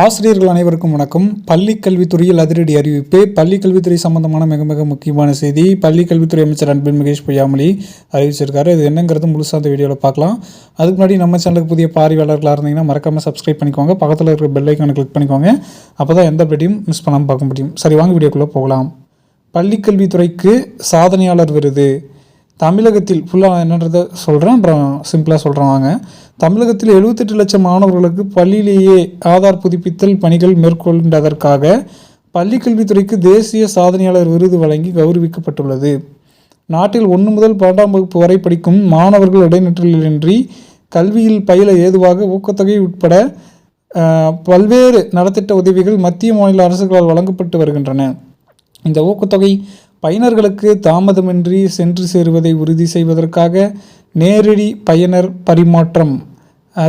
ஆசிரியர்கள் அனைவருக்கும் வணக்கம். பள்ளி கல்வித்துறையில் அதிரடி அறிவிப்பு. பள்ளி கல்வித்துறை சம்பந்தமான மிக மிக முக்கியமான செய்தி. பள்ளி கல்வித்துறை அமைச்சர் அன்பின் மகேஷ் பொய்யாமொழி அறிவிச்சிருக்காரு. இது என்னங்கிறது முழுசாக அந்த வீடியோவில் பார்க்கலாம். அதுக்கு முன்னாடி நம்ம சேனலுக்கு புதிய பார்வையாளர்களாக இருந்தீங்கன்னா மறக்காமல் சப்ஸ்கிரைப் பண்ணிக்கோங்க. பக்கத்தில் இருக்கிற பெல் ஐக்கானை கிளிக் பண்ணிக்கோங்க. அப்போ தான் எந்த அப்டேட்டையும் மிஸ் பண்ணாமல் பார்க்க முடியும். சரி வாங்க வீடியோக்குள்ளே போகலாம். பள்ளிக்கல்வித்துறைக்கு சாதனையாளர் விருது. தமிழகத்தில் ஃபுல்லாக என்னன்றதை சொல்கிறேன் அப்புறம் சிம்பிளாக சொல்கிறேன் வாங்க. தமிழகத்தில் எழுபத்தெட்டு லட்சம் மாணவர்களுக்கு பள்ளியிலேயே ஆதார் புதுப்பித்தல் பணிகள் மேற்கொண்டதற்காக பள்ளிக்கல்வித்துறைக்கு தேசிய சாதனையாளர் விருது வழங்கி கௌரவிக்கப்பட்டுள்ளது. நாட்டில் ஒன்று முதல் பன்னெண்டாம் வகுப்பு வரை படிக்கும் மாணவர்கள் இடைநிற்றலின்றி கல்வியில் பயில ஏதுவாக ஊக்கத்தொகை உட்பட பல்வேறு நலத்திட்ட உதவிகள் மத்திய மாநில அரசுகளால் வழங்கப்பட்டு வருகின்றன. இந்த ஊக்கத்தொகை பயனர்களுக்கு தாமதமின்றி சென்று சேருவதை உறுதி செய்வதற்காக நேரடி பயனர் பரிமாற்றம்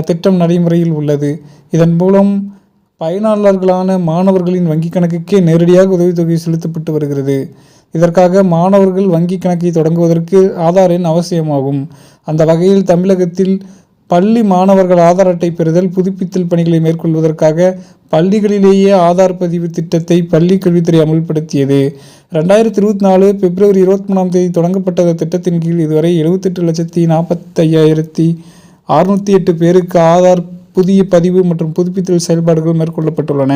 திட்டம் நடைமுறையில் உள்ளது. இதன் மூலம் பயனாளர்களான மாணவர்களின் வங்கிக் கணக்குக்கே நேரடியாக உதவித்தொகை செலுத்தப்பட்டு வருகிறது. இதற்காக மாணவர்கள் வங்கிக் கணக்கை தொடங்குவதற்கு ஆதார் எண் அவசியமாகும். அந்த வகையில் தமிழகத்தில் பள்ளி மாணவர்கள் ஆதார் அட்டை பெறுதல் புதுப்பித்தல் பணிகளை மேற்கொள்வதற்காக பள்ளிகளிலேயே ஆதார் பதிவு திட்டத்தை பள்ளி கல்வித்துறை அமல்படுத்தியது. ரெண்டாயிரத்தி இருபத்தி நாலு பிப்ரவரி இருபத்தி மூணாம் தேதி தொடங்கப்பட்ட திட்டத்தின் கீழ் இதுவரை எழுபத்தெட்டு லட்சத்தி நாற்பத்தையாயிரத்தி அறுநூற்றி எட்டு பேருக்கு ஆதார் புதிய பதிவு மற்றும் புதுப்பித்தல் செயல்பாடுகள் மேற்கொள்ளப்பட்டுள்ளன.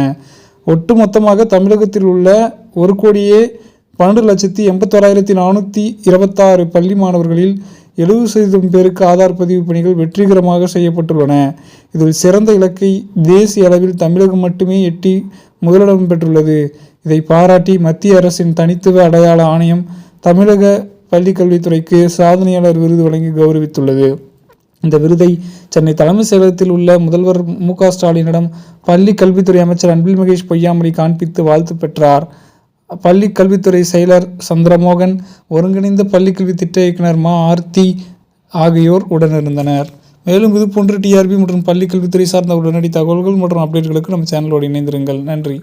ஒட்டுமொத்தமாக தமிழகத்தில் உள்ள ஒரு கோடியே பன்னெண்டு லட்சத்தி எண்பத்தோராயிரத்தி நானூற்றி இருபத்தாறு பள்ளி மாணவர்களில் எழுபது சதவீதம் பேருக்கு ஆதார் பதிவு பணிகள் வெற்றிகரமாக செய்யப்பட்டுள்ளன. இதில் சிறந்த இலக்கை தேசிய அளவில் தமிழகம் மட்டுமே எட்டி முதலிடம் பெற்றுள்ளது. இதை பாராட்டி மத்திய அரசின் தனித்துவ அடையாள ஆணையம் தமிழக பள்ளிக்கல்வித்துறைக்கு சாதனையாளர் விருது வழங்கி கௌரவித்துள்ளது. இந்த விருதை சென்னை தலைமைச் செயலகத்தில் உள்ள முதல்வர் மு க ஸ்டாலினிடம் பள்ளி கல்வித்துறை அமைச்சர் அன்பில் மகேஷ் பொய்யாமொழி காண்பித்து வாழ்த்து பெற்றார். பள்ளி கல்வித்துறை செயலர் சந்திரமோகன் ஒருங்கிணைந்த பள்ளி கல்வி திட்ட இயக்குனர் மா. ஆர்த்தி ஆகியோர் உடனிருந்தனர். மேலும் இதுபோன்று டிஆர்பி மற்றும் பள்ளி கல்வித்துறை சார்ந்த உடனடி தகவல்கள் மற்றும் அப்டேட்களுக்கு நம்ம சேனலோடு இணைந்திருங்கள். நன்றி.